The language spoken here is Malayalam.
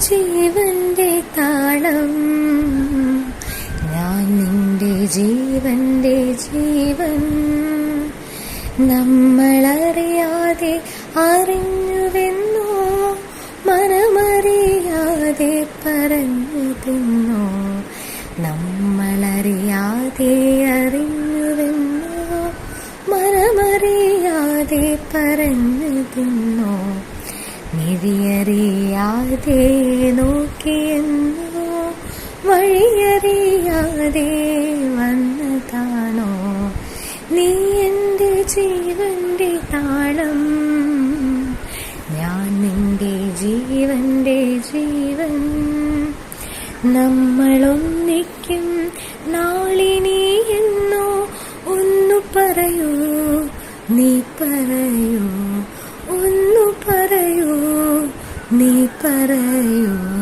ജീവന്റെ താളം. ഞാൻ നിന്റെ ജീവന്റെ ജീവൻ. നമ്മളറിയാതെ അറിഞ്ഞുവെന്നോ മനമറിയാതെ പറഞ്ഞു തിന്നോ നമ്മളറിയാതെ അറിഞ്ഞുവെന്നോ മനമറിയാതെ പറഞ്ഞു തിന്നോ മിഴിയറിയാതെ നോക്കിയെന്നോ? വഴിയറിയാതെ വന്നതാണോ? നീ എന്റെ ജീവന്റെ താളം. ഞാൻ നിന്റെ ജീവന്റെ ജീവൻ. നമ്മളൊന്നിക്കും നാളിനി എന്നോ. ഒന്നു പറയൂ നീ പറയൂ. നീ പറയൂ.